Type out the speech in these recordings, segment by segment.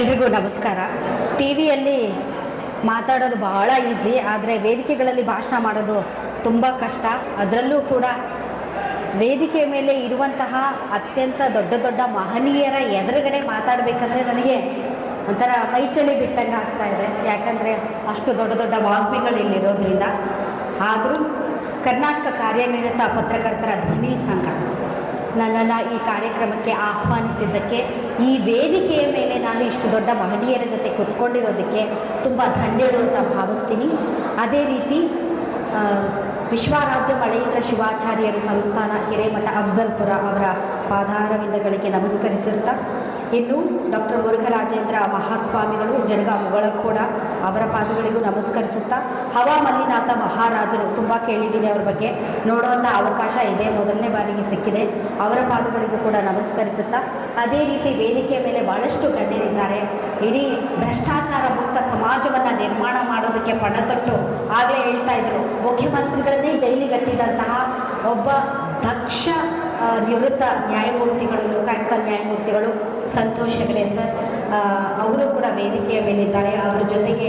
ಎಲ್ರಿಗೂ ನಮಸ್ಕಾರ. ಟಿ ವಿಯಲ್ಲಿ ಮಾತಾಡೋದು ಬಹಳ ಈಸಿ, ಆದರೆ ವೇದಿಕೆಗಳಲ್ಲಿ ಭಾಷಣ ಮಾಡೋದು ತುಂಬ ಕಷ್ಟ. ಅದರಲ್ಲೂ ಕೂಡ ವೇದಿಕೆ ಮೇಲೆ ಇರುವಂತಹ ಅತ್ಯಂತ ದೊಡ್ಡ ದೊಡ್ಡ ಮಹನೀಯರ ಎದುರುಗಡೆ ಮಾತಾಡಬೇಕಂದ್ರೆ ನನಗೆ ಒಂಥರ ಮೈಚಳಿ ಬಿಟ್ಟಂಗೆ ಆಗ್ತಾ ಇದೆ. ಯಾಕಂದರೆ ಅಷ್ಟು ದೊಡ್ಡ ದೊಡ್ಡ ವಾಗ್ಮಿಗಳು ಇಲ್ಲಿರೋದ್ರಿಂದ. ಆದರೂ ಕರ್ನಾಟಕ ಕಾರ್ಯನಿರತ ಪತ್ರಕರ್ತರ ಧ್ವನಿ ಸಂಘ ನನ್ನನ್ನು ಈ ಕಾರ್ಯಕ್ರಮಕ್ಕೆ ಆಹ್ವಾನಿಸಿದ್ದಕ್ಕೆ, ಈ ವೇದಿಕೆಯ ಮೇಲೆ ನಾನು ಇಷ್ಟು ದೊಡ್ಡ ಮಹನೀಯರ ಜೊತೆ ಕೂತ್ಕೊಂಡಿರೋದಕ್ಕೆ ತುಂಬ ಧನ್ಯರು ಅಂತ ಭಾವಿಸ್ತೀನಿ. ಅದೇ ರೀತಿ ವಿಶ್ವಾರಾಧ್ಯ ಮಳೆಯಿಂದ ಶಿವಾಚಾರ್ಯರು ಸಂಸ್ಥಾನ ಹಿರೇಮಠ ಅಫ್ಜಲ್ಪುರ ಅವರ ಪಾದಾರವಿಂದಗಳಿಗೆ ನಮಸ್ಕರಿಸಿರುತ್ತಾ ಇನ್ನು ಡಾಕ್ಟರ್ ಮುರುಘರಾಜೇಂದ್ರ ಮಹಾಸ್ವಾಮಿಗಳು ಜಡಗ ಮುಗಳಖೋಡ ಅವರ ಪಾದಗಳಿಗೂ ನಮಸ್ಕರಿಸುತ್ತಾ ಹವಾ ಮಲ್ಲಿನಾಥ ಮಹಾರಾಜರು ತುಂಬ ಕೇಳಿದ್ದೀನಿ ಅವ್ರ ಬಗ್ಗೆ. ನೋಡುವಂಥ ಅವಕಾಶ ಇದೆ, ಮೊದಲನೇ ಬಾರಿಗೆ ಸಿಕ್ಕಿದೆ. ಅವರ ಪಾದಗಳಿಗೂ ಕೂಡ ನಮಸ್ಕರಿಸುತ್ತಾ ಅದೇ ರೀತಿ ವೇದಿಕೆಯ ಮೇಲೆ ಭಾಳಷ್ಟು ಗಣ್ಯರಿದ್ದಾರೆ. ಇಡೀ ಭ್ರಷ್ಟಾಚಾರ ಮುಕ್ತ ಸಮಾಜವನ್ನು ನಿರ್ಮಾಣ ಮಾಡೋದಕ್ಕೆ ಪಣತೊಟ್ಟು ಆಗಲೇ ಹೇಳ್ತಾ ಇದ್ರು. ಮುಖ್ಯಮಂತ್ರಿಗಳನ್ನೇ ಜೈಲಿಗಟ್ಟಿದಂತಹ ಒಬ್ಬ ದಕ್ಷ ನಿವೃತ್ತ ನ್ಯಾಯಮೂರ್ತಿಗಳು ಲೋಕಾಯುಕ್ತ ನ್ಯಾಯಮೂರ್ತಿಗಳು ಸಂತೋಷ್ ಹೆಗಡೆ ಸರ್. ಅವರು ಕೂಡ ವೇದಿಕೆಯ ಮೇಲಿದ್ದಾರೆ. ಅವರ ಜೊತೆಗೆ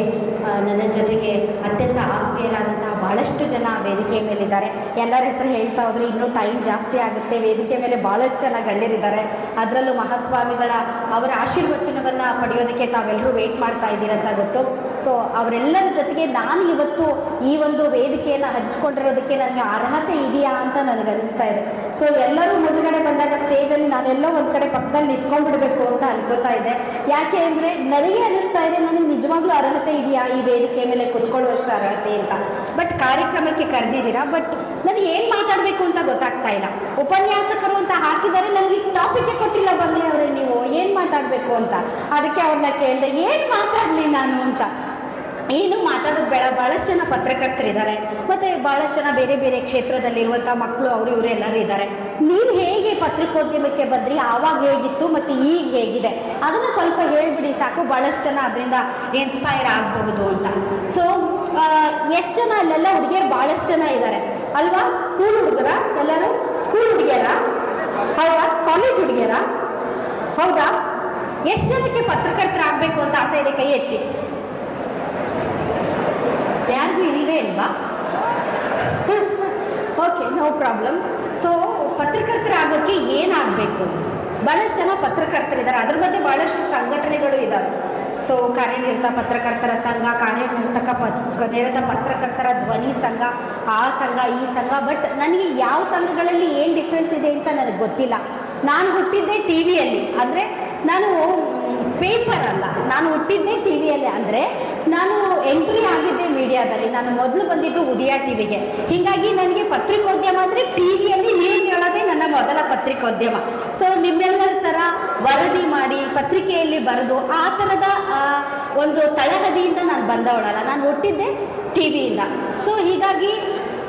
ನನ್ನ ಜೊತೆಗೆ ಅತ್ಯಂತ ಆತ್ಮೀಯರಾದಂತಹ ಬಹಳಷ್ಟು ಜನ ವೇದಿಕೆಯ ಮೇಲಿದ್ದಾರೆ. ಎಲ್ಲರ ಹೆಸರು ಹೇಳ್ತಾ ಹೋದರೆ ಇನ್ನೂ ಟೈಮ್ ಜಾಸ್ತಿ ಆಗುತ್ತೆ. ವೇದಿಕೆ ಮೇಲೆ ಭಾಳಷ್ಟು ಜನ ಗಣ್ಯರಿದ್ದಾರೆ. ಅದರಲ್ಲೂ ಮಹಾಸ್ವಾಮಿಗಳ, ಅವರ ಆಶೀರ್ವಚನವನ್ನು ಪಡೆಯೋದಕ್ಕೆ ತಾವೆಲ್ಲರೂ ವೆಯ್ಟ್ ಮಾಡ್ತಾ ಇದ್ದೀರಂತ ಗೊತ್ತು. ಸೊ ಅವರೆಲ್ಲರ ಜೊತೆಗೆ ನಾನು ಇವತ್ತು ಈ ಒಂದು ವೇದಿಕೆಯನ್ನು ಹಂಚ್ಕೊಂಡಿರೋದಕ್ಕೆ ನನಗೆ ಅರ್ಹತೆ ಇದೆಯಾ ಅಂತ ನನಗೆ ಅನಿಸ್ತಾ ಇದೆ. ಸೊ ಎಲ್ಲರೂ ಮುಂದುಗಡೆ ಬಂದಾಗ ಸ್ಟೇಜಲ್ಲಿ ನಾನೆಲ್ಲೋ ಒಂದು ಕಡೆ ಪಕ್ಕದಲ್ಲಿ ನಿಂತ್ಕೊಂಡ್ಬಿಡ್ಬೇಕು ಅಂತ ಅನ್ಕೋತಾ ಇದ್ದೆ. ಯಾಕೆ ಅಂದರೆ ನನಗೆ ಅನಿಸ್ತಾ ಇದೆ ನನಗೆ ನಿಜವಾಗ್ಲೂ ಅರ್ಹತೆ ಇದೆಯಾ? ಈ ವೇದಿಕೆ ಮೇಲೆ ಕುತ್ಕೊಳ್ಳುವಷ್ಟು ಅರ್ಹತೆ ಅಂತ. ಬಟ್ ಕಾರ್ಯಕ್ರಮಕ್ಕೆ ಕರೆದಿದ್ದೀರಾ? ಬಟ್ ನನಗೆ ಏನು ಮಾತಾಡಬೇಕು ಅಂತ ಗೊತ್ತಾಗ್ತಾ ಇಲ್ಲ. ಉಪನ್ಯಾಸಕರು ಅಂತ ಹಾಕಿದರೆ ನನಗೆ ಟಾಪಿಕ್ ಕೊಟ್ಟಿಲ್ಲ ಬಂಗ್ಲೆ ಅವರೇ ನೀವು. ಏನು ಮಾತಾಡಬೇಕು ಅಂತ? ಅದಕ್ಕೆ ಅವ್ರನ್ನ ಕೇಳಿದೆ, ಏನು ಮಾತಾಡಲಿ ನಾನು ಅಂತ. ಏನು ಮಾತಾಡೋದು ಬೇಡ. ಭಾಳಷ್ಟು ಜನ ಪತ್ರಕರ್ತರಿದ್ದಾರೆ ಮತ್ತು ಭಾಳಷ್ಟು ಜನ ಬೇರೆ ಬೇರೆ ಕ್ಷೇತ್ರದಲ್ಲಿರುವಂಥ ಮಕ್ಕಳು ಅವರು, ಇವರು ಎಲ್ಲರೂ ಇದ್ದಾರೆ. ನೀವು ಹೇಗೆ ಪತ್ರಿಕೋದ್ಯಮಕ್ಕೆ ಬಂದ್ರಿ? ಆವಾಗ ಹೇಗಿತ್ತು ಮತ್ತು ಈಗ ಹೇಗಿದೆ? ಅದನ್ನು ಸ್ವಲ್ಪ ಹೇಳಿಬಿಡಿ ಸಾಕು. ಭಾಳಷ್ಟು ಜನ ಅದರಿಂದ ಇನ್ಸ್ಪೈರ್ ಆಗಬಹುದು ಅಂತ. ಸೊ ಎಷ್ಟು ಜನ ಅಲ್ಲೆಲ್ಲ ಹುಡುಗಿಯರು? ಭಾಳಷ್ಟು ಜನ ಇದ್ದಾರೆ. ಅಲ್ವಾ? ಸ್ಕೂಲ್ ಹುಡುಗರ? ಎಲ್ಲರೂ? ಸ್ಕೂಲ್ ಹುಡುಗಿಯರ? ಹೌದಾ ಕಾಲೇಜ್ ಹುಡುಗಿಯರ? ಹೌದಾ? ಎಷ್ಟು ಜನಕ್ಕೆ ಪತ್ರಕರ್ತರಾಗಬೇಕು ಅಂತ ಆಸೆ ಇದೆ? ಕೈ ಎತ್ತಿ. ಯಾರಿಗೂ ಇಲ್ಲವೇ ಇಲ್ವಾ ಓಕೆ ನೋ ಪ್ರಾಬ್ಲಮ್ ಸೊ ಪತ್ರಕರ್ತರಾಗೋಕ್ಕೆ ಏನಾಗಬೇಕು? ಭಾಳಷ್ಟು ಜನ ಪತ್ರಕರ್ತರಿದ್ದಾರೆ. ಅದ್ರ ಬಗ್ಗೆ ಭಾಳಷ್ಟು ಸಂಘಟನೆಗಳು ಇದ್ದಾವೆ ಸೊ ಕಾರ್ಯನಿರತ ಪತ್ರಕರ್ತರ ಸಂಘ, ಕಾರ್ಯನಿರತಕ ಪತ್ ನಿರತ ಪತ್ರಕರ್ತರ ಧ್ವನಿ ಸಂಘ, ಆ ಸಂಘ, ಈ ಸಂಘ. ಬಟ್ ನನಗೆ ಯಾವ ಸಂಘಗಳಲ್ಲಿ ಏನು ಡಿಫ್ರೆನ್ಸ್ ಇದೆ ಅಂತ ನನಗೆ ಗೊತ್ತಿಲ್ಲ. ನಾನು ಹುಟ್ಟಿದ್ದೆ ಟಿ ವಿಯಲ್ಲಿ ಅಂದರೆ, ನಾನು ಪೇಪರ್ ಅಲ್ಲ. ನಾನು ಹುಟ್ಟಿದ್ದೆ ಟಿ ವಿಯಲ್ಲೇ ಅಂದರೆ ನಾನು ಎಂಟ್ರಿ ಆಗಿದ್ದೆ ಮೀಡಿಯಾದಲ್ಲಿ ನಾನು ಮೊದಲು ಬಂದಿದ್ದು ಉದಯ ಟಿ ವಿಗೆ ಹೀಗಾಗಿ ನನಗೆ ಪತ್ರಿಕೋದ್ಯಮ ಅಂದರೆ ಟಿ ವಿಯಲ್ಲಿ ನ್ಯೂಸ್ ಹೇಳೋದೇ ನನ್ನ ಮೊದಲ ಪತ್ರಿಕೋದ್ಯಮ. ಸೊ ನಿಮ್ಮೆಲ್ಲರ ಥರ ವರದಿ ಮಾಡಿ ಪತ್ರಿಕೆಯಲ್ಲಿ ಬರೆದು ಆ ಥರದ ಒಂದು ತಳಹದಿಯಿಂದ ನಾನು ಬಂದವಳಲ್ಲ. ನಾನು ಹುಟ್ಟಿದ್ದೆ ಟಿ ವಿಯಿಂದ ಸೊ ಹೀಗಾಗಿ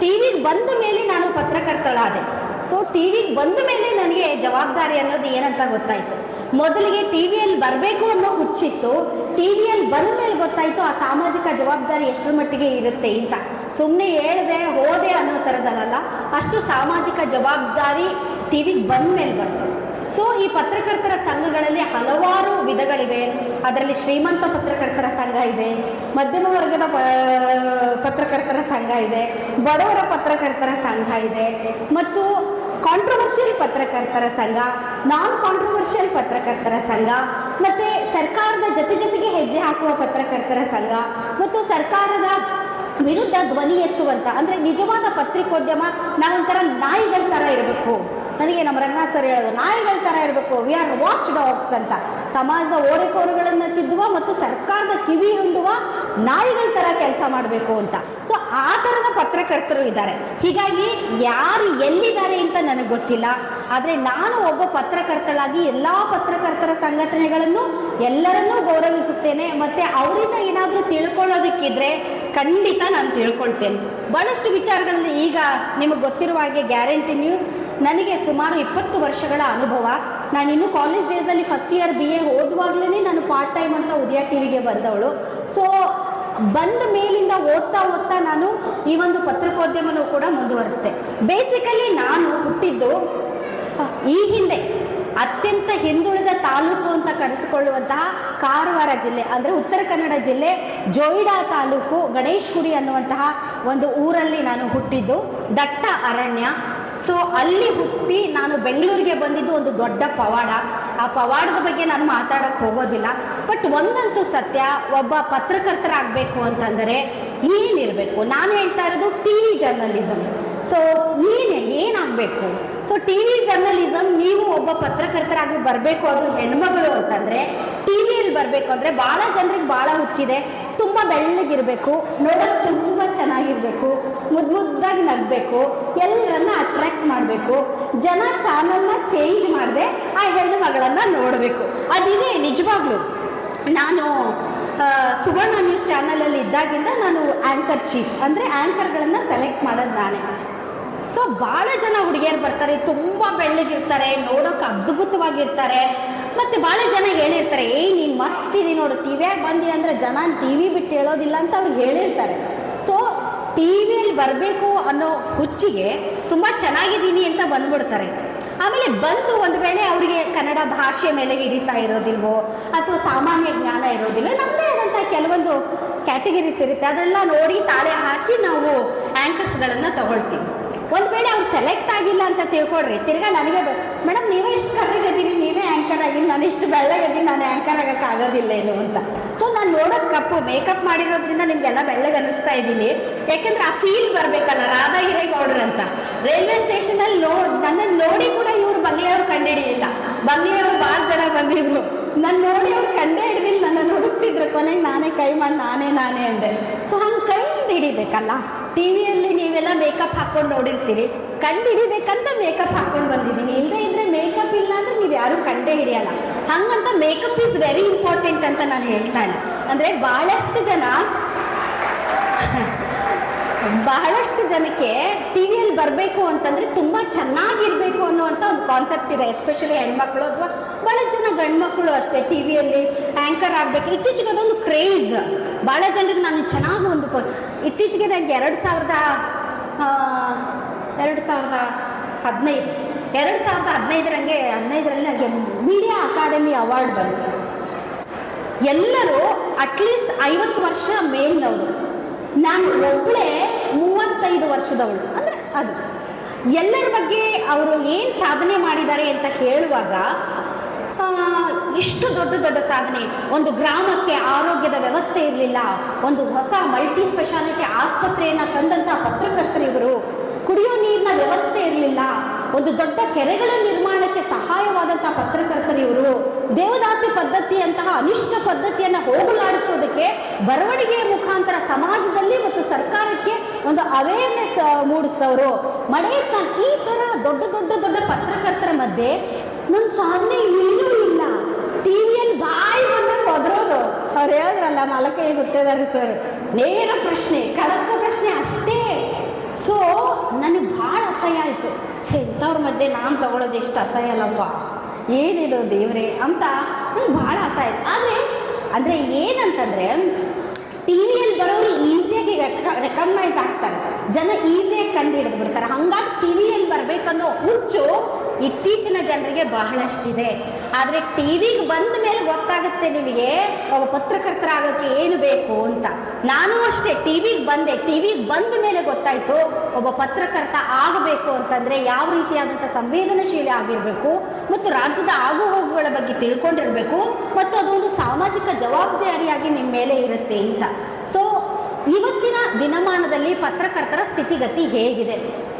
ಟಿ ವಿಗೆ ಬಂದ ಮೇಲೆ ನಾನು ಪತ್ರಕರ್ತಳಾದೆ. ಸೊ ಟಿ ವಿಗೆ ಬಂದ ಮೇಲೆ ನನಗೆ ಜವಾಬ್ದಾರಿ ಅನ್ನೋದು ಏನಂತ ಗೊತ್ತಾಯಿತು. ಮೊದಲಿಗೆ ಟಿ ವಿಯಲ್ಲಿ ಬರಬೇಕು ಅನ್ನೋ ಹುಚ್ಚಿತ್ತು. ಟಿ ವಿಯಲ್ಲಿ ಬಂದ ಮೇಲೆ ಗೊತ್ತಾಯಿತು ಆ ಸಾಮಾಜಿಕ ಜವಾಬ್ದಾರಿ ಎಷ್ಟರ ಮಟ್ಟಿಗೆ ಇರುತ್ತೆ ಅಂತ. ಸುಮ್ಮನೆ ಹೇಳಿದೆ, ಹೋದೆ ಅನ್ನೋ ಥರದಲ್ಲ ಅಷ್ಟು ಸಾಮಾಜಿಕ ಜವಾಬ್ದಾರಿ ಟಿ ವಿಗೆ ಬಂದ ಮೇಲೆ ಬಂತು. ಸೊ ಈ ಪತ್ರಕರ್ತರ ಸಂಘಗಳಲ್ಲಿ ಹಲವಾರು ವಿಧಗಳಿವೆ. ಅದರಲ್ಲಿ ಶ್ರೀಮಂತ ಪತ್ರಕರ್ತರ ಸಂಘ ಇದೆ, ಮಧ್ಯಮ ವರ್ಗದ ಪತ್ರಕರ್ತರ ಸಂಘ ಇದೆ, ಬಡವರ ಪತ್ರಕರ್ತರ ಸಂಘ ಇದೆ, ಮತ್ತು ಕಾಂಟ್ರವರ್ಷಿಯಲ್ ಪತ್ರಕರ್ತರ ಸಂಘ ನಾನ್ ಕಾಂಟ್ರವರ್ಷಿಯಲ್ ಪತ್ರಕರ್ತರ ಸಂಘ, ಮತ್ತು ಸರ್ಕಾರದ ಜೊತೆ ಜೊತೆಗೆ ಹೆಜ್ಜೆ ಹಾಕುವ ಪತ್ರಕರ್ತರ ಸಂಘ, ಮತ್ತು ಸರ್ಕಾರದ ವಿರುದ್ಧ ಧ್ವನಿ ಎತ್ತುವಂಥ ಅಂದರೆ ನಿಜವಾದ ಪತ್ರಿಕೋದ್ಯಮ ನಾವೊಂಥರ ನಾಯಿಗಳ ಥರ ಇರಬೇಕು. ನನಗೆ ನಮ್ಮ ರಂಗನಾಥ್ ಸರ್ ಹೇಳೋದು, ನಾಯಿಗಳ ಥರ ಇರಬೇಕು. ವಿ ಆರ್ ವಾಚ್ ಡಾಗ್ಸ್ ಅಂತ. ಸಮಾಜದ ಓರೆಕೋರುಗಳನ್ನು ತಿದ್ದುವ ಮತ್ತು ಸರ್ಕಾರದ ಕಿವಿ ಹಿಂಡುವ ನಾಯಿಗಳ ಥರ ಕೆಲಸ ಮಾಡಬೇಕು ಅಂತ. ಸೊ ಆ ಥರದ ಪತ್ರಕರ್ತರು ಇದ್ದಾರೆ. ಹೀಗಾಗಿ ಯಾರು ಎಲ್ಲಿದ್ದಾರೆ ಅಂತ ನನಗೆ ಗೊತ್ತಿಲ್ಲ. ಆದರೆ ನಾನು ಒಬ್ಬ ಪತ್ರಕರ್ತಳಾಗಿ ಎಲ್ಲ ಪತ್ರಕರ್ತರ ಸಂಘಟನೆಗಳನ್ನು ಎಲ್ಲರನ್ನೂ ಗೌರವಿಸುತ್ತೇನೆ. ಮತ್ತು ಅವರಿಂದ ಏನಾದರೂ ತಿಳ್ಕೊಳ್ಳೋದಕ್ಕಿದ್ರೆ ಖಂಡಿತ ನಾನು ತಿಳ್ಕೊಳ್ತೇನೆ. ಬಹಳಷ್ಟು ವಿಚಾರಗಳಲ್ಲಿ ಈಗ ನಿಮಗೆ ಗೊತ್ತಿರುವ ಹಾಗೆ ಗ್ಯಾರಂಟಿ ನ್ಯೂಸ್ ನನಗೆ ಸುಮಾರು ಇಪ್ಪತ್ತು ವರ್ಷಗಳ ಅನುಭವ. ನಾನು ಇನ್ನೂ ಕಾಲೇಜ್ ಡೇಸಲ್ಲಿ ಫಸ್ಟ್ ಇಯರ್ ಬಿ ಎ ಓದುವಾಗಲೇ ನಾನು ಪಾರ್ಟ್ ಟೈಮ್ ಅಂತ ಉದಯ ಟಿ ವಿಗೆ ಬಂದವಳು. ಸೊ ಬಂದ ಮೇಲಿಂದ ಓದ್ತಾ ಓದ್ತಾ ನಾನು ಈ ಒಂದು ಪತ್ರಿಕೋದ್ಯಮನೂ ಕೂಡ ಮುಂದುವರಿಸಿದೆ. ಬೇಸಿಕಲಿ ನಾನು ಹುಟ್ಟಿದ್ದು ಈ ಹಿಂದೆ. ಅತ್ಯಂತ ಹಿಂದುಳಿದ ತಾಲೂಕು ಅಂತ ಕರೆಸಿಕೊಳ್ಳುವಂತಹ ಕಾರವಾರ ಜಿಲ್ಲೆ, ಅಂದರೆ ಉತ್ತರ ಕನ್ನಡ ಜಿಲ್ಲೆ ಜೋಯಿಡಾ ತಾಲೂಕು ಗಣೇಶ್ಗುಡಿ ಅನ್ನುವಂತಹ ಒಂದು ಊರಲ್ಲಿ ನಾನು ಹುಟ್ಟಿದ್ದು. ದಟ್ಟ ಅರಣ್ಯ ಸೊ ಅಲ್ಲಿ ಹುಟ್ಟಿ ನಾನು ಬೆಂಗಳೂರಿಗೆ ಬಂದಿದ್ದು ಒಂದು ದೊಡ್ಡ ಪವಾಡ. ಆ ಪವಾಡದ ಬಗ್ಗೆ ನಾನು ಮಾತಾಡೋಕ್ಕೆ ಹೋಗೋದಿಲ್ಲ. ಬಟ್ ಒಂದಂತೂ ಸತ್ಯ, ಒಬ್ಬ ಪತ್ರಕರ್ತರಾಗಬೇಕು ಅಂತಂದರೆ ಏನಿರಬೇಕು ನಾನು ಹೇಳ್ತಾ ಇರೋದು ಟಿ ವಿ ಜರ್ನಲಿಸಮ್ ಸೊ ಏನು, ಏನಾಗಬೇಕು? ಸೊ ಟಿ ವಿ ಜರ್ನಲಿಸಮ್ ನೀವು ಒಬ್ಬ ಪತ್ರಕರ್ತರಾಗಿ ಬರಬೇಕು ಅದು ಹೆಣ್ಮಗಳು ಅಂತಂದರೆ, ಟಿ ವಿಯಲ್ಲಿ ಬರಬೇಕು ಅಂದರೆ ಭಾಳ ಜನರಿಗೆ ಭಾಳ ಹುಚ್ಚಿದೆ. ತುಂಬ ಬೆಳ್ಳಗಿರಬೇಕು ನೋಡೋಕೆ ತುಂಬ ಚೆನ್ನಾಗಿರಬೇಕು ಮುದ್ದು ಮುದ್ದಾಗಿ ನಗಬೇಕು ಎಲ್ಲರನ್ನ ಅಟ್ರಾಕ್ಟ್ ಮಾಡಬೇಕು, ಜನ ಚಾನಲ್ನ ಚೇಂಜ್ ಮಾಡದೆ ಆ ಹೆಣ್ಣು ಮಗಳನ್ನು ನೋಡಬೇಕು. ಅದಿದೆ ನಿಜವಾಗ್ಲೂ. ನಾನು ಸುವರ್ಣ ನ್ಯೂಸ್ ಚಾನಲಲ್ಲಿ ಇದ್ದಾಗಿಂದ ನಾನು ಆ್ಯಂಕರ್ ಚೀಫ್ ಅಂದರೆ ಆ್ಯಂಕರ್ಗಳನ್ನು ಸೆಲೆಕ್ಟ್ ಮಾಡೋದು ನಾನೇ. ಸೊ ಭಾಳ ಜನ ಹುಡುಗಿಯರು ಬರ್ತಾರೆ, ತುಂಬ ಬೆಳ್ಳಗಿರ್ತಾರೆ, ನೋಡೋಕೆ ಅದ್ಭುತವಾಗಿರ್ತಾರೆ. ಮತ್ತು ಭಾಳ ಜನ ಹೇಳಿರ್ತಾರೆ, ಏಯ್, ನೀನು ಮಸ್ತ್ ಇದೀನಿ ನೋಡು, ಟಿ ಬಂದಿ ಅಂದ್ರೆ ಜನ ಟಿ ವಿ ಬಿಟ್ಟು ಹೇಳೋದಿಲ್ಲ ಅಂತ ಅವ್ರು ಹೇಳಿರ್ತಾರೆ. ಸೊ ಟಿ ವಿಯಲ್ಲಿ ಬರಬೇಕು ಅನ್ನೋ ಹುಚ್ಚಿಗೆ ತುಂಬ ಚೆನ್ನಾಗಿದ್ದೀನಿ ಅಂತ ಬಂದ್ಬಿಡ್ತಾರೆ. ಆಮೇಲೆ ಬಂದು ಒಂದು ವೇಳೆ ಅವರಿಗೆ ಕನ್ನಡ ಭಾಷೆ ಮೇಲೆ ಹಿಡಿತಾ ಇರೋದಿಲ್ವೋ, ಅಥವಾ ಸಾಮಾನ್ಯ ಜ್ಞಾನ ಇರೋದಿಲ್ಲ ನಮ್ಮದೇ ಆದಂಥ ಕೆಲವೊಂದು ಕ್ಯಾಟಗರೀಸ್ ಇರುತ್ತೆ. ಅದೆಲ್ಲ ನೋಡಿ ತಾಳೆ ಹಾಕಿ ನಾವು ಆ್ಯಂಕರ್ಸ್ಗಳನ್ನು ತಗೊಳ್ತೀವಿ. ಒಂದು ವೇಳೆ ಅವ್ರು ಸೆಲೆಕ್ಟ್ ಆಗಿಲ್ಲ ಅಂತ ತಿಳ್ಕೊಡ್ರಿ ತಿರ್ಗಾ ನನಗೆ ಮೇಡಮ್, ನೀವೇ ಇಷ್ಟು ಕರ್ರಗದೀರಿ ನೀವೇ ಆ್ಯಂಕರ್ ಆಗಿ ನಾನು ಇಷ್ಟು ಬೆಳ್ಳಗದೀನಿ ನಾನು ಆ್ಯಂಕರ್ ಆಗೋದಿಲ್ಲ ಏನು ಅಂತ. ಸೊ ನಾನು ನೋಡೋದು ಕಪ್ಪು ಮೇಕಪ್ ಮಾಡಿರೋದ್ರಿಂದ ನಿಮಗೆಲ್ಲ ಬೆಳ್ಳಗೆ ಅನಿಸ್ತಾ ಇದ್ದೀನಿ. ಯಾಕೆಂದ್ರೆ ಆ ಫೀಲ್ ಬರಬೇಕಲ್ಲ, ರಾಧಾ ಹಿರೇಗೌಡ್ರು ಅಂತ. ರೈಲ್ವೆ ಸ್ಟೇಷನಲ್ಲಿ ನೋಡ್ ನನ್ನನ್ನು ನೋಡಿ ಕೂಡ ಇವ್ರು ಬಂಗ್ಲೆಯವ್ರು ಕಂಡುಹಿಡಿಯಿಲ್ಲ ಬಂಗ್ಲೆಯವ್ರು ಭಾಳ ಜನ ಬಂದಿದ್ರು. ನಾನು ನೋಡಿ ಅವ್ರು ಕಂಡೇ ಹಿಡಿದಿಲ್ಲ ನನ್ನನ್ನು ಹುಡುಕ್ತಿದ್ರು ಕೊನೆಗೆ ನಾನೇ ಕೈ ಮಾಡಿ ನಾನೇ ನಾನೇ ಅಂದೆ. ಸೊ ಹಂಗೆ ಕೈ ಹಿಡಿಬೇಕಲ್ಲ? ಟಿ ವಿಯಲ್ಲಿ ನೀವೆಲ್ಲ ಮೇಕಪ್ ಹಾಕ್ಕೊಂಡು ನೋಡಿರ್ತೀರಿ. ಕಂಡು ಹಿಡಿಬೇಕಂತ ಮೇಕಪ್ ಹಾಕ್ಕೊಂಡು ಬಂದಿದ್ದೀನಿ ಇಲ್ಲದೆ ಇದ್ದರೆ ಮೇಕಪ್ ಇಲ್ಲ ಅಂದರೆ ನೀವು ಯಾರೂ ಕಂಡೇ ಹಿಡಿಯಲ್ಲ. ಹಂಗಂತ ಮೇಕಪ್ ಈಸ್ ವೆರಿ ಇಂಪಾರ್ಟೆಂಟ್ ಅಂತ ನಾನು ಹೇಳ್ತಾ ಇಲ್ಲ ಅಂದರೆ ಭಾಳಷ್ಟು ಜನ, ಬಹಳಷ್ಟು ಜನಕ್ಕೆ ಟಿ ವಿಯಲ್ಲಿ ಬರಬೇಕು ಅಂತಂದರೆ ತುಂಬ ಚೆನ್ನಾಗಿರಬೇಕು ಅನ್ನುವಂಥ ಒಂದು ಕಾನ್ಸೆಪ್ಟ್ ಇದೆ. ಎಸ್ಪೆಷಲಿ ಹೆಣ್ಮಕ್ಳು ಅಥವಾ ಭಾಳ ಜನ ಗಂಡ್ಮಕ್ಳು ಅಷ್ಟೇ ಟಿ ವಿಯಲ್ಲಿ ಆ್ಯಂಕರ್ ಆಗಬೇಕು. ಇತ್ತೀಚೆಗೆ ಅದೊಂದು ಕ್ರೇಜ್ ಭಾಳ ಜನರಿಗೆ ನಾನು ಚೆನ್ನಾಗಿ ಒಂದು ಪ ಇತ್ತೀಚೆಗೆ ನನಗೆ ಎರಡು ಸಾವಿರದ ಎರಡು ಸಾವಿರದ ಹದಿನೈದು, ಎರಡು ಸಾವಿರದ ಹದಿನೈದರಂಗೆ ಹದಿನೈದರಲ್ಲಿ ನನಗೆ ಮೀಡಿಯಾ ಅಕಾಡೆಮಿ ಅವಾರ್ಡ್ ಬಂತು. ಎಲ್ಲರೂ ಅಟ್ಲೀಸ್ಟ್ ಐವತ್ತು ವರ್ಷ ಮೇಲಿನವರು. ನಾನು ಒಬ್ಬಳೇ ಮೂವತ್ತೈದು ವರ್ಷದವಳು. ಅಂದರೆ ಅದು. ಎಲ್ಲರ ಬಗ್ಗೆ ಅವರು ಏನು ಸಾಧನೆ ಮಾಡಿದ್ದಾರೆ ಅಂತ ಹೇಳುವಾಗ ಇಷ್ಟು ದೊಡ್ಡ ದೊಡ್ಡ ಸಾಧನೆ. ಒಂದು ಗ್ರಾಮಕ್ಕೆ ಆರೋಗ್ಯದ ವ್ಯವಸ್ಥೆ ಇರಲಿಲ್ಲ. ಒಂದು ಹೊಸ ಮಲ್ಟಿ ಸ್ಪೆಷಾಲಿಟಿ ಆಸ್ಪತ್ರೆಯನ್ನು ತಂದಂಥ ಪತ್ರಕರ್ತರಿವರು ಕುಡಿಯೋ ನೀರಿನ ವ್ಯವಸ್ಥೆ ಇರಲಿಲ್ಲ. ಒಂದು ದೊಡ್ಡ ಕೆರೆಗಳ ನಿರ್ಮಾಣಕ್ಕೆ ಸಹಾಯವಾದಂಥ ಪತ್ರಕರ್ತರಿವರು ದೇವದಾಸಿ ಪದ್ಧತಿಯಂತಹ ಅನಿಷ್ಟ ಪದ್ಧತಿಯನ್ನು ಹೋಗಲಾಡಿಸೋದಕ್ಕೆ ಬರವಣಿಗೆಯ ಮುಖಾಂತರ ಸಮಾಜದಲ್ಲಿ ಮತ್ತು ಸರ್ಕಾರಕ್ಕೆ ಒಂದು ಅವೇರ್ನೆಸ್ ಮೂಡಿಸಿದವರು. ಮಡೇಸ್ನ ಈ ಥರ ದೊಡ್ಡ ದೊಡ್ಡ ದೊಡ್ಡ ಪತ್ರಕರ್ತರ ಮಧ್ಯೆ ನನ್ನ ಸಾಧನೆ ಏನೂ ಇಲ್ಲ ಟಿವಿಯಲ್ಲಿ ಬಾಯಿ ಬಂದಂಗೆ ಒದರೋದು ಅವ್ರು ಹೇಳಿದ್ರಲ್ಲ ನಾಲ್ಕೈದು ಗೊತ್ತಿದ್ದಾರೆ ಸರ್ ನೇರ ಪ್ರಶ್ನೆ ಕಡಕ ಪ್ರಶ್ನೆ ಅಷ್ಟೇ. ಸೊ ನನಗೆ ಭಾಳ ಅಸಹ್ಯ ಆಯಿತು. ಛೇ, ಇಂಥವ್ರ ಮಧ್ಯೆ ನಾನು ತಗೊಳ್ಳೋದು ಎಷ್ಟು ಅಸಹ್ಯ ಅಲ್ಲಪ್ಪ ಏನಿದು ದೇವ್ರೆ ಅಂತ ನಂಗೆ ಭಾಳ ಅಸಹ್ಯ ಆಯ್ತು. ಆದರೆ, ಅಂದರೆ ಏನಂತಂದರೆ ಟಿ ವಿಯಲ್ಲಿ ಬರೋರು ಈಸಿಯಾಗಿ ರೆಕಗ್ನೈಸ್ ಆಗ್ತಾರೆ. ಜನ ಈಸಿಯಾಗಿ ಕಂಡು ಹಿಡಿದು ಬಿಡ್ತಾರೆ. ಹಂಗಾಗಿ ಟಿ ವಿಯಲ್ಲಿ ಬರಬೇಕನ್ನೋ ಹುಚ್ಚು ಇತ್ತೀಚಿನ ಜನರಿಗೆ ಬಹಳಷ್ಟಿದೆ. ಆದರೆ ಟಿ ವಿಗೆ ಬಂದ ಮೇಲೆ ಗೊತ್ತಾಗುತ್ತೆ ನಿಮಗೆ, ಒಬ್ಬ ಪತ್ರಕರ್ತರಾಗೋಕ್ಕೆ ಏನು ಬೇಕು ಅಂತ. ನಾನು ಅಷ್ಟೇ ಟಿ ವಿಗೆ ಬಂದೆ. ಟಿ ವಿಗೆ ಬಂದ ಮೇಲೆ ಗೊತ್ತಾಯಿತು, ಒಬ್ಬ ಪತ್ರಕರ್ತ ಆಗಬೇಕು ಅಂತಂದರೆ ಯಾವ ರೀತಿಯಾದಂಥ ಸಂವೇದನಶೀಲ ಆಗಿರಬೇಕು, ಮತ್ತು ರಾಜ್ಯದ ಆಗು ಹೋಗುಗಳ ಬಗ್ಗೆ ತಿಳ್ಕೊಂಡಿರಬೇಕು, ಮತ್ತು ಅದೊಂದು ಸಾಮಾಜಿಕ ಜವಾಬ್ದಾರಿಯಾಗಿ ನಿಮ್ಮ ಮೇಲೆ ಇರುತ್ತೆ ಅಂತ. ಸೊ ಇವತ್ತಿನ ದಿನಮಾನದಲ್ಲಿ ಪತ್ರಕರ್ತರ ಸ್ಥಿತಿಗತಿ ಹೇಗಿದೆ?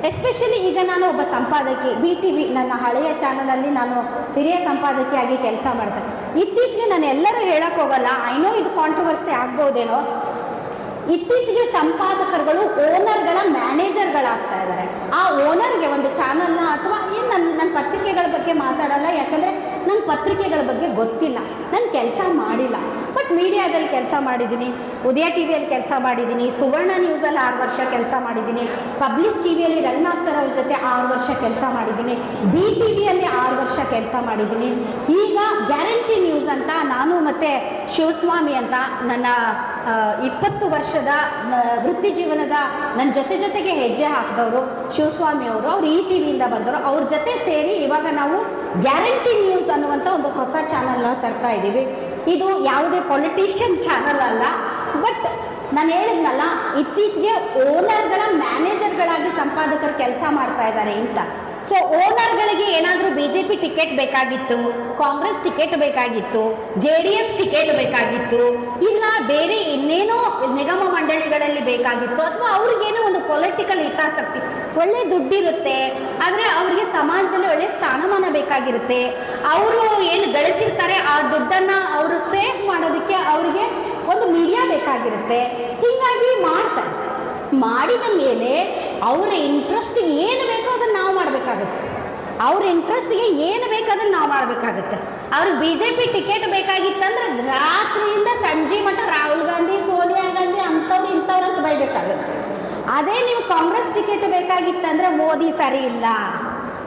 ಎಸ್ಪೆಷಲಿ ಈಗ ನಾನು ಒಬ್ಬ ಸಂಪಾದಕಿ ಬಿ ಟಿ ವಿ ನನ್ನ ಹಳೆಯ ಚಾನಲಲ್ಲಿ ನಾನು ಹಿರಿಯ ಸಂಪಾದಕಿಯಾಗಿ ಕೆಲಸ ಮಾಡ್ತೇನೆ ಇತ್ತೀಚೆಗೆ ನಾನು ಎಲ್ಲರೂ ಹೇಳೋಕ್ಕೋಗಲ್ಲ ಐನೋ ಇದು ಕಾಂಟ್ರವರ್ಸಿ ಆಗ್ಬೋದೇನೋ ಇತ್ತೀಚೆಗೆ ಸಂಪಾದಕರುಗಳು ಓನರ್ಗಳ ಮ್ಯಾನೇಜರ್ಗಳಾಗ್ತಾ ಇದ್ದಾರೆ. ಆ ಓನರ್ಗೆ ಒಂದು ಚಾನಲ್ನ ಅಥವಾ ಏನು ನನ್ನ ನನ್ನ ಪತ್ರಿಕೆಗಳ ಬಗ್ಗೆ ಮಾತಾಡಲ್ಲ, ಯಾಕಂದರೆ ನನ್ನ ಪತ್ರಿಕೆಗಳ ಬಗ್ಗೆ ಗೊತ್ತಿಲ್ಲ, ನಾನು ಕೆಲಸ ಮಾಡಿಲ್ಲ. ಬಟ್ ಮೀಡಿಯಾದಲ್ಲಿ ಕೆಲಸ ಮಾಡಿದ್ದೀನಿ ಉದಯ ಟಿ ವಿಯಲ್ಲಿ ಕೆಲಸ ಮಾಡಿದ್ದೀನಿ ಸುವರ್ಣ ನ್ಯೂಸಲ್ಲಿ ಆರು ವರ್ಷ ಕೆಲಸ ಮಾಡಿದ್ದೀನಿ ಪಬ್ಲಿಕ್ ಟಿ ವಿಯಲ್ಲಿ ರಂಗನಾಥ್ ಸರ್ ಅವ್ರ ಜೊತೆ ಆರು ವರ್ಷ ಕೆಲಸ ಮಾಡಿದ್ದೀನಿ ಬಿ ಟಿ ವಿಯಲ್ಲಿ ಆರು ವರ್ಷ ಕೆಲಸ ಮಾಡಿದ್ದೀನಿ ಈಗ ಗ್ಯಾರಂಟಿ ನ್ಯೂಸ್ ಅಂತ ನಾನು ಮತ್ತು ಶಿವಸ್ವಾಮಿ ಅಂತ ನನ್ನ ಇಪ್ಪತ್ತು ವರ್ಷದ ವೃತ್ತಿ ಜೀವನದ ನನ್ನ ಜೊತೆ ಜೊತೆಗೆ ಹೆಜ್ಜೆ ಹಾಕಿದವರು ಶಿವಸ್ವಾಮಿ ಅವರು, ಅವ್ರು ಈ ಟಿ ವಿಯಿಂದ ಬಂದರು ಅವ್ರ ಜೊತೆ ಸೇರಿ ಇವಾಗ ನಾವು ಗ್ಯಾರಂಟಿ ನ್ಯೂಸ್ ಅನ್ನುವಂಥ ಒಂದು ಹೊಸ ಚಾನಲ್ನ ತರ್ತಾ ಇದ್ದೀವಿ ಇದು ಯಾವುದೇ ಪೊಲಿಟಿಷಿಯನ್ ಚಾನಲ್ ಅಲ್ಲ ಬಟ್ ನಾನು ಹೇಳಿದ್ನಲ್ಲ, ಇತ್ತೀಚೆಗೆ ಓನರ್ಗಳ ಮ್ಯಾನೇಜರ್ಗಳಾಗಿ ಸಂಪಾದಕರು ಕೆಲಸ ಮಾಡ್ತಾ ಇದ್ದಾರೆ ಅಂತ. ಸೊ ಓನರ್ಗಳಿಗೆ ಏನಾದರೂ ಬಿ ಜೆ ಪಿ ಟಿಕೆಟ್ ಬೇಕಾಗಿತ್ತು ಕಾಂಗ್ರೆಸ್ ಟಿಕೆಟ್ ಬೇಕಾಗಿತ್ತು ಜೆ ಡಿ ಎಸ್ ಟಿಕೆಟ್ ಬೇಕಾಗಿತ್ತು, ಇಲ್ಲ ಬೇರೆ ಇನ್ನೇನೋ ನಿಗಮ ಮಂಡಳಿಗಳಲ್ಲಿ ಬೇಕಾಗಿತ್ತು, ಅಥವಾ ಅವ್ರಿಗೇನೋ ಒಂದು ಪೊಲಿಟಿಕಲ್ ಹಿತಾಸಕ್ತಿ, ಒಳ್ಳೆ ದುಡ್ಡಿರುತ್ತೆ, ಆದರೆ ಅವರಿಗೆ ಸಮಾಜದಲ್ಲಿ ಒಳ್ಳೆ ಸ್ಥಾನಮಾನ ಬೇಕಾಗಿರುತ್ತೆ, ಅವರು ಏನು ಗಳಿಸಿರ್ತಾರೆ ಆ ದುಡ್ಡನ್ನು ಅವರು ಸೇವ್ ಮಾಡೋದಕ್ಕೆ ಅವರಿಗೆ ಒಂದು ಮೀಡಿಯಾ ಬೇಕಾಗಿರುತ್ತೆ. ಹೀಗಾಗಿ ಮಾಡ್ತಾರೆ. ಮಾಡಿದ ಮೇಲೆ ಅವರ ಇಂಟ್ರೆಸ್ಟಿಗೆ ಏನು ಬೇಕೋ ಅದನ್ನು ನಾವು ಮಾಡಬೇಕಾಗುತ್ತೆ. ಅವ್ರ ಇಂಟ್ರೆಸ್ಟ್ಗೆ ಏನು ಬೇಕು ಅದನ್ನು ನಾವು ಮಾಡಬೇಕಾಗುತ್ತೆ. ಅವ್ರಿಗೆ ಬಿ ಜೆ ಪಿ ಟಿಕೆಟ್ ಬೇಕಾಗಿತ್ತಂದ್ರೆ ರಾತ್ರಿಯಿಂದ ಸಂಜೆ ಮಟ್ಟ ರಾಹುಲ್ ಗಾಂಧಿ, ಸೋನಿಯಾ ಗಾಂಧಿ ಅಂಥವ್ರು ಇಂಥವ್ರು ಅಂತ ಬೈಬೇಕಾಗುತ್ತೆ. ಅದೇ ನೀವು ಕಾಂಗ್ರೆಸ್ ಟಿಕೆಟ್ ಬೇಕಾಗಿತ್ತಂದ್ರೆ ಮೋದಿ ಸರಿ ಇಲ್ಲ.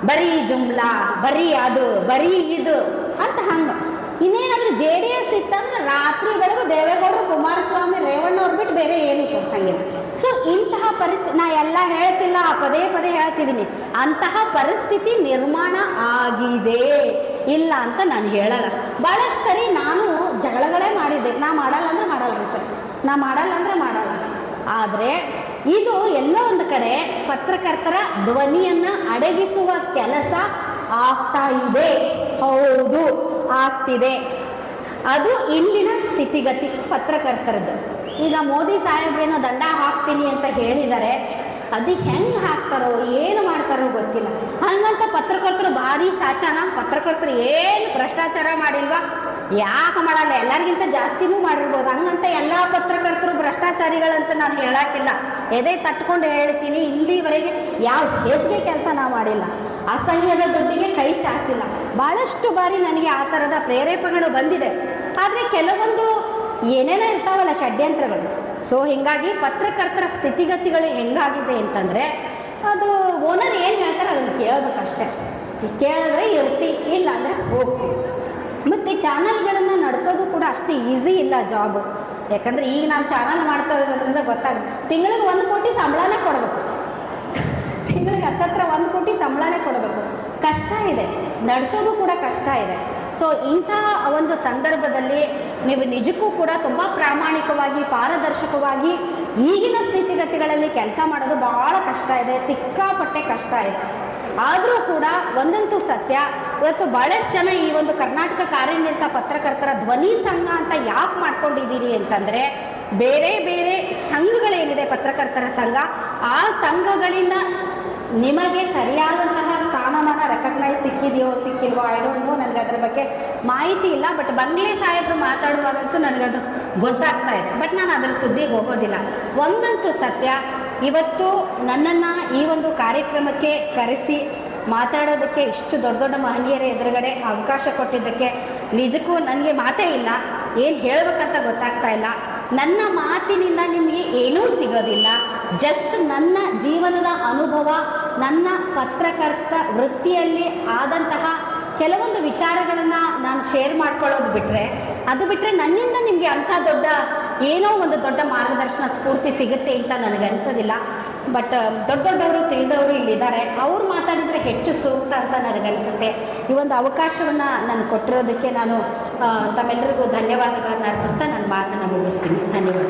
ಬರೀ ಜುಮ್ಲಾ, ಬರೀ ಅದು, ಬರೀ ಇದು ಅಂತ ಹಂಗೆ. ಇನ್ನೇನಾದ್ರೂ ಜೆ ಡಿ ಎಸ್ ಇತ್ತಂದ್ರೆ ರಾತ್ರಿ ಬೆಳಗು ದೇವೇಗೌಡರು ಕುಮಾರಸ್ವಾಮಿ ರೇವಣ್ಣ ಅವ್ರು ಬಿಟ್ಟು ಬೇರೆ ಏನು ತೋರ್ಸಂಗಿಲ್ಲ. ಸೊ ಇಂತಹ ಪರಿಸ್ಥಿತಿ ನಾ ಎಲ್ಲ ಹೇಳ್ತಿಲ್ಲ, ಪದೇ ಪದೇ ಹೇಳ್ತಿದ್ದೀನಿ. ಅಂತಹ ಪರಿಸ್ಥಿತಿ ನಿರ್ಮಾಣ ಆಗಿದೆ. ಇಲ್ಲ ಅಂತ ನಾನು ಹೇಳಲ್ಲ. ಭಾಳಷ್ಟು ಸರಿ ನಾನು ಜಗಳಗಳೇ ಮಾಡಿದ್ದೆ. ನಾ ಮಾಡಲ್ಲ ಅಂದ್ರೆ ಮಾಡಲ್ಲ ಸರ್. ನಾ ಮಾಡಲ್ಲ ಅಂದ್ರೆ ಮಾಡಲ್ಲ. ಆದರೆ ಇದು ಎಲ್ಲೋ ಒಂದು ಕಡೆ ಪತ್ರಕರ್ತರ ಧ್ವನಿಯನ್ನು ಅಡಗಿಸುವ ಕೆಲಸ ಆಗ್ತಾ ಇದೆ. ಹೌದು, ಆಗ್ತಿದೆ. ಅದು ಇಲ್ಲಿನ ಸ್ಥಿತಿಗತಿ, ಪತ್ರಕರ್ತರದ್ದು. ಈಗ ಮೋದಿ ಸಾಹೇಬ್ರೇನೋ ದಂಡ ಹಾಕ್ತೀನಿ ಅಂತ ಹೇಳಿದ್ದಾರೆ ಅದು ಹೆಂಗೆ ಹಾಕ್ತಾರೋ, ಏನು ಮಾಡ್ತಾರೋ ಗೊತ್ತಿಲ್ಲ. ಹಂಗಂತ ಪತ್ರಕರ್ತರು ಭಾರಿ ಸಾಚಾನ ಪತ್ರಕರ್ತರು ಏನು ಭ್ರಷ್ಟಾಚಾರ ಮಾಡಿಲ್ವಾ? ಯಾಕೆ ಮಾಡಲ್ಲ? ಎಲ್ಲರಿಗಿಂತ ಜಾಸ್ತಿನೂ ಮಾಡಿರ್ಬೋದು. ಹಂಗಂತ ಎಲ್ಲ ಪತ್ರಕರ್ತರು, ಭ್ರಷ್ಟಾಚಾರಿಗಳಂತ ನಾನು ಹೇಳಕ್ಕಿಲ್ಲ. ಎದೆ ತಟ್ಕೊಂಡು ಹೇಳ್ತೀನಿ, ಇಲ್ಲಿವರೆಗೆ ಯಾವ ಹೇಸಿಗೆ ಕೆಲಸ ನಾವು ಮಾಡಿಲ್ಲ. ಅಸಹ್ಯದ ದುಡ್ಡಿಗೆ ಕೈ ಚಾಚಿಲ್ಲ. ಭಾಳಷ್ಟು ಬಾರಿ ನನಗೆ ಆ ಥರದ ಪ್ರೇರೇಪಣೆಗಳು ಬಂದಿದೆ. ಆದರೆ ಕೆಲವೊಂದು ಏನೇನೋ ಇರ್ತಾವಲ್ಲ ಷಡ್ಯಂತ್ರಗಳು. ಸೊ ಹೀಗಾಗಿ ಪತ್ರಕರ್ತರ ಸ್ಥಿತಿಗತಿಗಳು ಹೆಂಗಾಗಿದೆ ಅಂತಂದರೆ, ಅದು ಓನರ್ ಏನು ಹೇಳ್ತಾರೆ ಅದನ್ನು ಕೇಳಬೇಕಷ್ಟೆ. ಕೇಳಿದ್ರೆ ಇರ್ತಿ ಇಲ್ಲ ಅಂದರೆ ಹೋಗ್ತಿ. ಮತ್ತು ಚಾನಲ್ಗಳನ್ನು ನಡೆಸೋದು ಕೂಡ ಅಷ್ಟು ಈಸಿ ಇಲ್ಲ ಜಾಬು ಯಾಕಂದರೆ ಈಗ ನಾನು ಚಾನಲ್ ಮಾಡ್ತಾ ಇರೋದ್ರಿಂದ ಗೊತ್ತಾಗ, ತಿಂಗಳಿಗೆ ಒಂದು ಕೋಟಿ ಸಂಬಳನೇ ಕೊಡಬೇಕು. ತಿಂಗಳಿಗೆ ಹತ್ತತ್ರ ಒಂದು ಕೋಟಿ ಸಂಬಳನೇ ಕೊಡಬೇಕು. ಕಷ್ಟ ಇದೆ. ನಡೆಸೋದು ಕೂಡ ಕಷ್ಟ ಇದೆ. ಸೊ ಇಂತಹ ಒಂದು ಸಂದರ್ಭದಲ್ಲಿ ನೀವು ನಿಜಕ್ಕೂ ಕೂಡ ತುಂಬ ಪ್ರಾಮಾಣಿಕವಾಗಿ, ಪಾರದರ್ಶಕವಾಗಿ ಈಗಿನ ಸ್ಥಿತಿಗತಿಗಳಲ್ಲಿ ಕೆಲಸ ಮಾಡೋದು ಭಾಳ ಕಷ್ಟ ಇದೆ. ಸಿಕ್ಕಾಪಟ್ಟೆ ಕಷ್ಟ ಇದೆ. ಆದರೂ ಕೂಡ ಒಂದಂತೂ ಸತ್ಯ, ಇವತ್ತು ಭಾಳಷ್ಟು ಜನ ಈ ಒಂದು ಕರ್ನಾಟಕ ಕಾರ್ಯನಿರತ ಪತ್ರಕರ್ತರ ಧ್ವನಿ ಸಂಘ ಅಂತ ಯಾಕೆ ಮಾಡ್ಕೊಂಡಿದ್ದೀರಿ ಅಂತಂದರೆ, ಬೇರೆ ಬೇರೆ ಸಂಘಗಳೇನಿದೆ ಪತ್ರಕರ್ತರ ಸಂಘ, ಆ ಸಂಘಗಳಿಂದ ನಿಮಗೆ ಸರಿಯಾದಂತಹ ಸ್ಥಾನಮಾನ ರೆಕಗ್ನೈಸ್ ಸಿಕ್ಕಿದೆಯೋ ಸಿಕ್ಕಿಲ್ವೋ ಐ ಡೋಂಟ್ ನೋ ನನಗೆ ಅದರ ಬಗ್ಗೆ ಮಾಹಿತಿ ಇಲ್ಲ ಬಟ್ ಬಂಗ್ಲೆ ಸಾಹೇಬರು ಮಾತಾಡುವಾಗಂತೂ ನನಗದು ಗೊತ್ತಾಗ್ತಾ ಇದೆ. ಬಟ್ ನಾನು ಅದರ ಸುದ್ದಿಗೆ ಹೋಗೋದಿಲ್ಲ. ಒಂದಂತೂ ಸತ್ಯ ಇವತ್ತು ನನ್ನನ್ನು ಈ ಒಂದು ಕಾರ್ಯಕ್ರಮಕ್ಕೆ ಕರೆಸಿ ಮಾತಾಡೋದಕ್ಕೆ ಇಷ್ಟು ದೊಡ್ಡ ದೊಡ್ಡ ಮಹನೀಯರ ಎದುರುಗಡೆ ಅವಕಾಶ ಕೊಟ್ಟಿದ್ದಕ್ಕೆ ನಿಜಕ್ಕೂ ನನಗೆ ಮಾತೇ ಇಲ್ಲ. ಏನು ಹೇಳಬೇಕಂತ ಗೊತ್ತಾಗ್ತಾ ಇಲ್ಲ. ನನ್ನ ಮಾತಿನಿಂದ ನಿಮಗೆ ಏನೂ ಸಿಗೋದಿಲ್ಲ. ಜಸ್ಟ್ ನನ್ನ ಜೀವನದ ಅನುಭವ, ನನ್ನ ಪತ್ರಕರ್ತ ವೃತ್ತಿಯಲ್ಲಿ ಆದಂತಹ ಕೆಲವೊಂದು ವಿಚಾರಗಳನ್ನು ನಾನು ಶೇರ್ ಮಾಡ್ಕೊಳ್ಳೋದು ಬಿಟ್ಟರೆ ಅದು ಬಿಟ್ಟರೆ ನನ್ನಿಂದ ನಿಮಗೆ ಅಂಥ ದೊಡ್ಡ ಏನೋ ಒಂದು ದೊಡ್ಡ ಮಾರ್ಗದರ್ಶನ ಸ್ಫೂರ್ತಿ ಸಿಗುತ್ತೆ ಅಂತ ನನಗೆ ಅನಿಸೋದಿಲ್ಲ. ಬಟ್ ದೊಡ್ಡ ದೊಡ್ಡವರು, ತಿಳಿದವರು ಇಲ್ಲಿದ್ದಾರೆ. ಅವ್ರು ಮಾತಾಡಿದರೆ ಹೆಚ್ಚು ಸೂಕ್ತ ಅಂತ ನನಗನ್ಸುತ್ತೆ ಈ ಒಂದು ಅವಕಾಶವನ್ನು ನಾನು ಕೊಟ್ಟಿರೋದಕ್ಕೆ ನಾನು ತಮ್ಮೆಲ್ಲರಿಗೂ ಧನ್ಯವಾದಗಳನ್ನು ಅರ್ಪಿಸ್ತಾ ನನ್ನ ಮಾತನ್ನು ಮುಗಿಸ್ತೀನಿ. ಧನ್ಯವಾದ